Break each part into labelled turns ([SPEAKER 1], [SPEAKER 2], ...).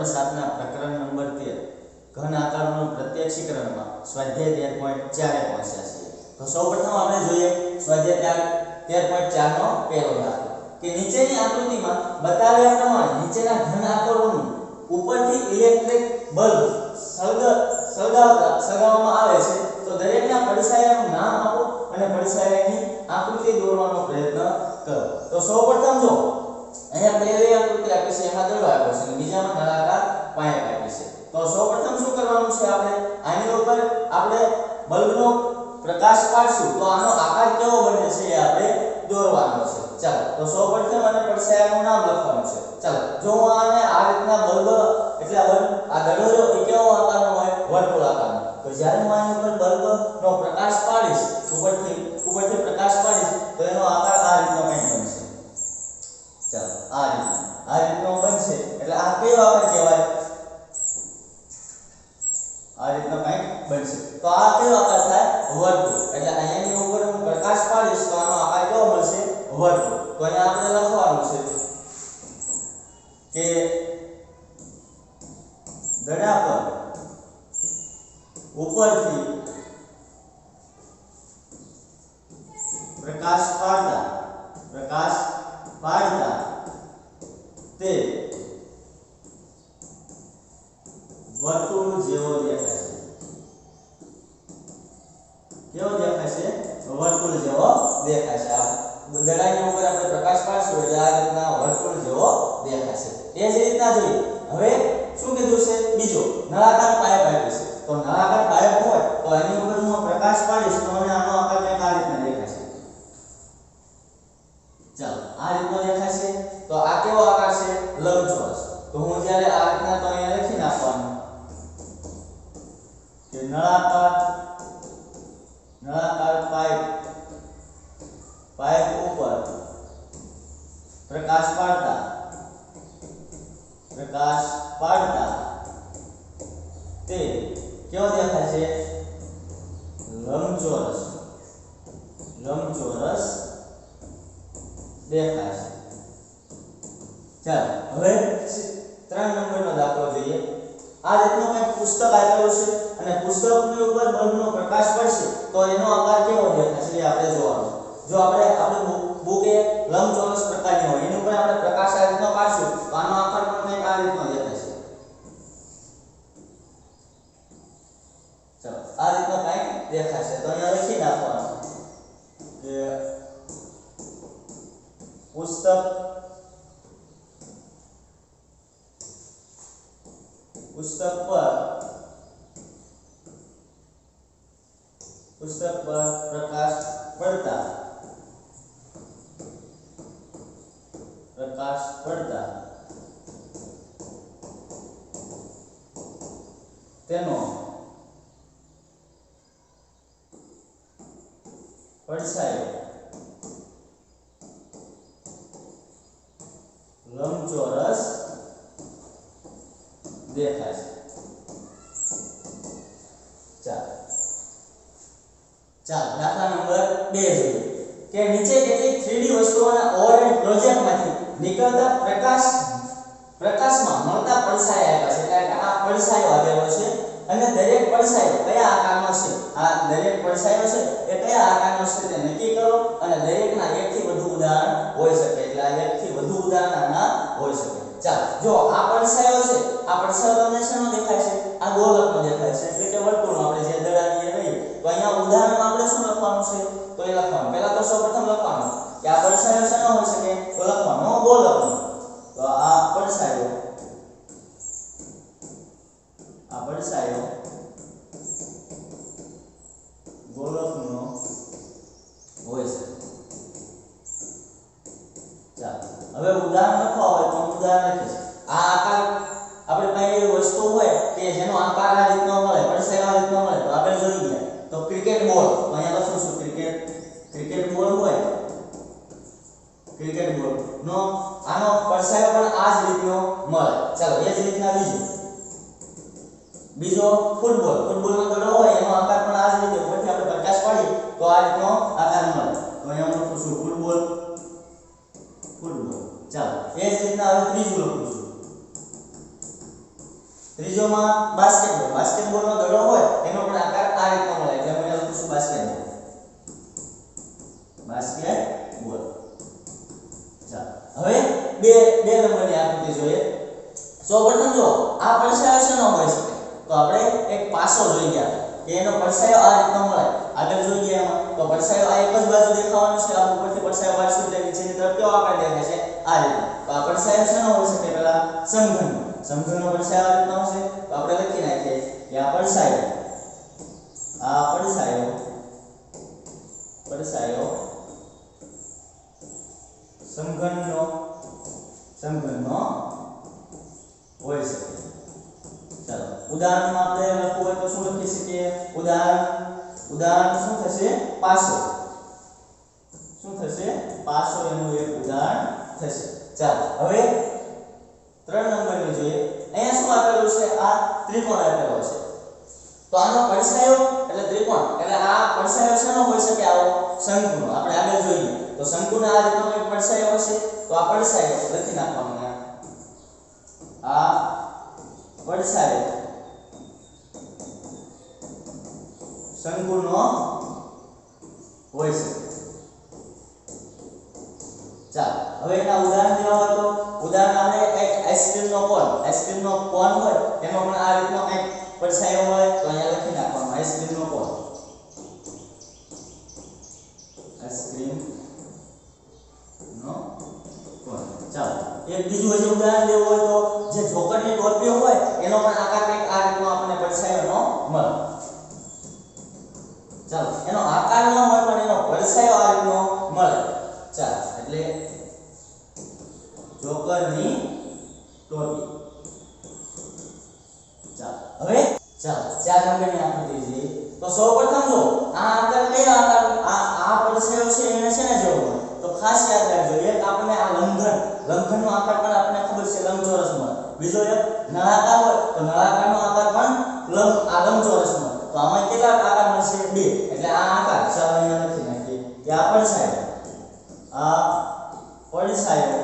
[SPEAKER 1] ધોરણ 7 પ્રકરણ નંબર તેર. ઘન આકારનું પ્રત્યક્ષીકરણમાં સ્વાધ્યાય 13.4 એ પહોંચ્યા છીએ. તો સૌપ્રથમ આપણે જોઈએ સ્વાધ્યાય 13.4 નો પહેલો દાખલો કે નીચેની આકૃતિમાં બતાવ્યા પ્રમાણે નીચેના ઘન આકારોનું ઉપરથી ઇલેક્ટ્રિક બલ્બ સળગ, સળગાવતા, સળગાવવામાં આવે છે. તો દરેકના પડછાયાનું નામ આપો અને પડછાયાની આકૃતિ દોરવાનો પ્રયત્ન કરો. તો સૌપ્રથમ જો અહીંયા બે આકૃતિ આપી છે, એમાં દડો આપ્યો છે અને બીજામાં નળાકાર પાઇપ આપી છે. તો સૌપ્રથમ શું કરવાનું છે આપણે? આની ઉપર આપણે બલ્બનો પ્રકાશ પાડશું, તો આનો આકાર કેવો બને છે એ આપણે દોરવાનો છે. ચાલો, તો સૌપ્રથમ અને પડછાયાનું નામ લખવાનું છે. ચાલો, જો હું આને આ રીતના બલ્બ એટલે આ દડો એ કેવો આકારનો હોય? વર્તુળ આકારનો. તો જ્યારે હું આની ઉપર બલ્બનો પ્રકાશ પાડીશ, ઉપરથી ઉપરથી પ્રકાશ પાડીશ તો એનો આકાર આ રીતનો કંઈક બનશે ચાલો આ રીતનો આ રીતનો બનશે આકાર કહેવાય. આ રીતનો કંઈક બનશે. તો આ કયો આકાર થાય? વર્તુળ. એટલે અહીંયાની ઉપર હું પ્રકાશ પાડીશ તો આનો આકાર કેવો મળશે? વર્તુળ. તો અહીંયા આપણે લખવાનું છે કે દડા પર ઉપરથી પ્રકાશ પાડતા પ્રકાશ પાડતા તે વર્તુળ જેવો દેખાશે કેવો દેખાશે વર્તુળ જેવો દેખાશે આ દડાની ઉપર આપણે પ્રકાશ પાડશું એટલે આ રીતના વર્તુળ જેવો દેખાશે એ જ રીતના જોઈએ. હવે શું કીધું છે? બીજો નળાકાર પાઇપ આપ્યું છે. તો નળાકાર પાઇપ હોય તો એની ઉપર હું પ્રકાશ પાડીશ તો મને આનો આકાર કંઈક આ રીતના દેખાશે ચાલો આ રીતનો દેખાશે તો આ કેવો આકાર છે લંબચોરસ તો હું જ્યારે આ રીતના તો અહીંયા લખી નાખવાનું કે નળાકાર નળાકાર પાઇપ પાઇપ ઉપર પ્રકાશ પાડતા પ્રકાશ પાડતા, તે કેવો દેખાય છે? લંબચોરસ લંબચોરસ દેખાય છે. ચાલો, હવે ત્રણ નંબરનો દાખલો જોઈએ. આ રીતનું કંઈક પુસ્તક આપેલું છે અને પુસ્તકની ઉપર બલ્બનો પ્રકાશ પડશે, તો એનો આકાર કેવો દેખાશે? એ આપણે જોવાનું જો આપણે આપણે બુક એ લંબચોરસ પ્રકારની હોય પુસ્તક પર પુસ્તક પર પ્રકાશ પડતા પ્રકાશ પડતા તેનો પડછાયો લંબચોરસ દેખાય છે. ચાલો. ચાલો, દાખલા નંબર 2 જોઈએ. કે નીચે કેટલીક 3D વસ્તુઓના ઓવરહેડ પ્રોજેક્ટમાંથી નીકળતા પ્રકાશ, પ્રકાશમાં મળતા પડછાયા આવ્યા છે. એટલે આ પડછાયો આવેલો છે અને દરેક પડછાયો કયા આકારનો છે? આ દરેક પડછાયો છે એ કયા આકારનો છે તે નક્કી કરો અને દરેકના એકથી વધુ ઉદાહરણ હોઈ શકે. એટલે આ એકથી વધુ ઉદાહરણ આના હોઈ શકે. ચાલો, જો આ પડછાયો છે આ પડછાયો તમને દેખાય છે? આ ગોલકનો દેખાય છે. એટલે કે વર્તુળનો આપણે જે દડાની એ રહી તો અહીંયા ઉદાહરણમાં આપણે શું લખવાનું છે? તો એ લખવાનું. પહેલા તો સૌપ્રથમ લખવાનું કે આ પડછાયો શેનો હોઈ શકે? તો લખવાનો ગોલકનો તો આ પડછાયો આ પડછાયો ગોલકનો ક્રિકેટ બોલ નો, આનો પરસાયો પણ આ જ રીતનો મળે. ચાલો, એ જ રીતના બીજો. બીજો ફૂટબોલ. ફૂટબોલનો દડો હોય, એનો આકાર પણ આ જ રીતે ઉપરથી આપણે પ્રકાશ પાડી તો આ રીતનો આકાર મળે. તો અહીંયા હું લખું છું ફૂટબોલ. ફૂટબોલ. ચાલો, એ જ રીતના હવે ત્રીજું લખું છું. ત્રીજોમાં બાસ્કેટબોલ. બાસ્કેટબોલનો દડો હોય, એનો પણ આકાર આ રીતનો મળે એટલે હું અહીંયા લખું છું બાસ્કેટબોલ બાસ્કેટબોલ ચાલો હવે બે બે નંબરની જોઈએ. સો સૌપ્રથમ જો આ પડછાયો શેનો હોય શકે તો આપણે એક પાસો જોઈ ગયા. કે એનો પડછાયો આ રીતનો મળે આગળ જોઈ ગયા એમાં. તો પડછાયો આ એક જ બાજુ દેખાવાનો છે. આ ઉપરથી પડછાયો વાળશું સુધી નીચેની તરફ કેવો આકાર દેખાય છે. આ રીતનો. તો આ પડછાયો શેનો હોય શકે પહેલા સમઘન. સમઘનનો પડછાયો આ રીતનો હશે તો આપણે લખી નાખીએ. કે આ પડછાયો આ પડછાયો પડછાયો સમઘનનો સમઘનનો હોઈ શકે. ચાલો, ઉદાહરણમાં આપણે લખવું હોય તો શું લખી શકીએ? ઉદાહરણ ઉદાહરણ શું થશે? પાસો. શું થશે? પાસો એનું એક ઉદાહરણ થશે. ચાલો, હવે ત્રણ નંબરની જોઈએ. અહીંયા શું આપેલું છે? આ ત્રિકોણ આપેલો છે. તો આનો પડછાયો એટલે ત્રિકોણ, એટલે આ પડછાયો શેનો હોઈ શકે આવો શંકુનો આપણે આગળ જોઈએ. તો શંકુના આ રીતનો એક પડછાયો હશે તો આ પડછાયો લખી નાખવાનું આ પડછાયો શંકુનો હોય છે ચાલો, હવે એના ઉદાહરણ દેવા હોય તો, ઉદાહરણ આપણે એક આઈસ્ક્રીમનો કોન આઈસ્ક્રીમનો કોન હોય એનો પણ આ રીતનો એક પડછાયો હોય, તો અહીંયા લખી નાખવાનું આઈસ્ક્રીમનો કોન આઈસ્ક્રીમ નો ચાલો. એક બીજું હજી ઉદાહરણ દેવું હોય તો જે ઢોકળની ટોપીઓ હોય, એનો પણ આકાર કંઈક આ રીતનો આપણને પડછાયોનો મળે. ચાલો. એનો આકાર ન હોય, પણ એનો પડછાયો આ રીતનો મળે. ચાલો. એટલે ઢોકળની ટોપી. ચાલો. હવે ચાલો. ચાર નંબરની આકૃતિ જોઈએ તો સૌપ્રથમ જો, આ આકાર કયો આકાર? આ આ પડછાયો છે, એને છે ને તો ખાસ યાદ રાખજો. એક આપણને આ લંઘન, લંઘનનો આકાર પણ આપણને ખબર છે, લંબચોરસમાં. બીજો એક નળાકાર હોય તો નળાકારનો આકાર પણ લંબ આ લંબચોરસ મળે તો આમાં કેટલા આકાર મળશે બે એટલે આ આકાર ચાલો અહીંયા લખી નાખીએ કે આ પડછાયો આ પડછાયો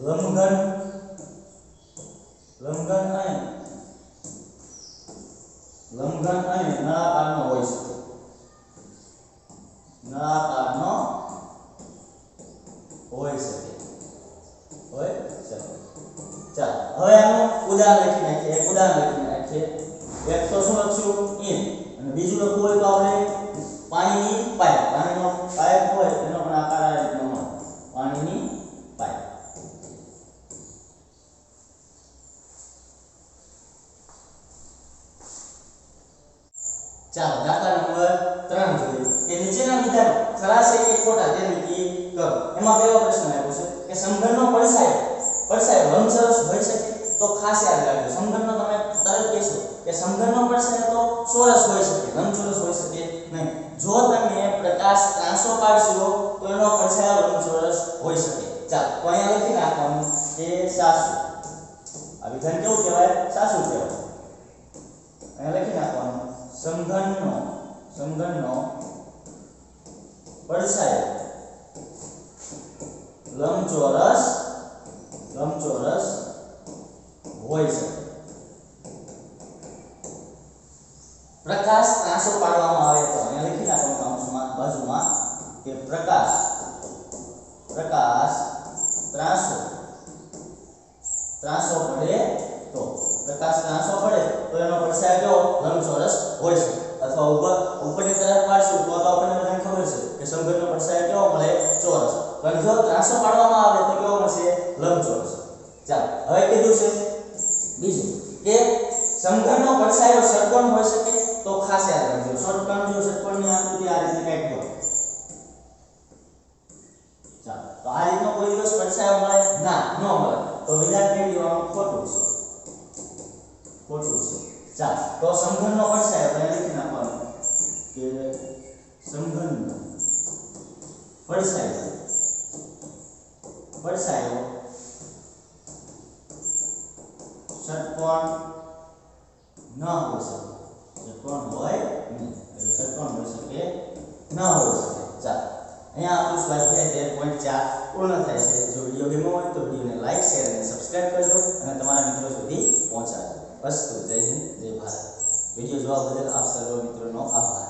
[SPEAKER 1] લંઘન લંઘન અને લંઘન અને નળાકારનો હોઈ શકે નળાકારનો હોઈ શકે હોય શકે ચાલો હવે આનું ઉદાહરણ લખી નાખીએ એક ઉદાહરણ લખી નાખીએ એક તો શું લખશું ઇન અને બીજું લખવું હોય તો આપણે પાણીની પાઇપ પાણીનો પાઇપ હોય એનો પણ આકાર આ રીતનો મળે પાણીની પાઇપ ચાલો દાખલા નંબર 3 જોઈએ કે નીચેના વિધાન ખરા છે કે ખોટા તે નક્કી કરો એમાં પહેલો પ્રશ્ન આપ્યો છે કે સમઘનનો પડછાયો પડછાયો લંબચોરસ હોઈ શકે તો ખાસ યાદ રાખજો. સમઘનનો તમે તરત કહેશો કે સમઘનનો પડશે તો ચોરસ હોઈ શકે લંબચોરસ હોઈ શકે નહીં. જો તમે પ્રકાશ ત્રાસો પાડશો, તો એનો પડછાયો લંબચોરસ હોઈ શકે. ચાલો, તો અહીંયા લખી નાખવાનું કે સાસુ. આ વિધાન કેવું કહેવાય? સાસુ કહેવાય. અહીંયા લખી નાખવાનું. સમઘનનો સમઘનનો પડછાયો. લંબચોરસ લંબચોરસ હોઈ શકે પ્રકાશ ત્રાંસો પાડવામાં આવે તો અહીંયા લખી નાખવાનું કૌંસમાં બાજુમાં કે પ્રકાશ પ્રકાશ ત્રાંસો ત્રાંસો પડે તો પ્રકાશ ત્રાંસો પડે તો એનો પડછાયો કેવો લંબચોરસ હોય છે અથવા ઉપર ઉપરની તરફ પાડશું તો તો આપણને બધાને ખબર છે કે સમઘનનો પડછાયો કેવો મળે ચોરસ પણ જો ત્રાંસો પાડવામાં આવે તો કેવો મળશે લંબચોરસ ચાલો હવે કીધું છે બીજું, કે સમઘનનો પડછાયો ષટકોણ હોઈ શકે તો ખાસ યાદ રાખજો. ષટકોણ જો ષટકોણની આકૃતિ આ રીતે કંઈક હોય ચાલો, તો આ રીતનો કોઈ દિવસ પડછાયો મળે? ના, ન મળે. તો વિધાન કહી દેવાનું ખોટું છે. ખોટું છે. ચાલો, તો સમઘનનો પડછાયો તો લખી નાખવાનું કે સમઘનનો પડછાયો. પડછાયો ષટકોણ ન હોઈ શકે ષટકોણ હોય નહીં એટલે ષટકોણ હોઈ શકે ન હોઈ શકે ચાલો અહીંયા આપણું સ્વાધ્યાય તેર પોઈન્ટ ચાર પૂર્ણ થાય છે જો વીડિયો ગમ્યો હોય તો વિડીયોને લાઈક શેર અને સબસ્ક્રાઈબ કરજો અને તમારા મિત્રો સુધી પહોંચાડજો અસ્તુ જય હિન્દ જય ભારત વીડિયો જોવા બદલ આપ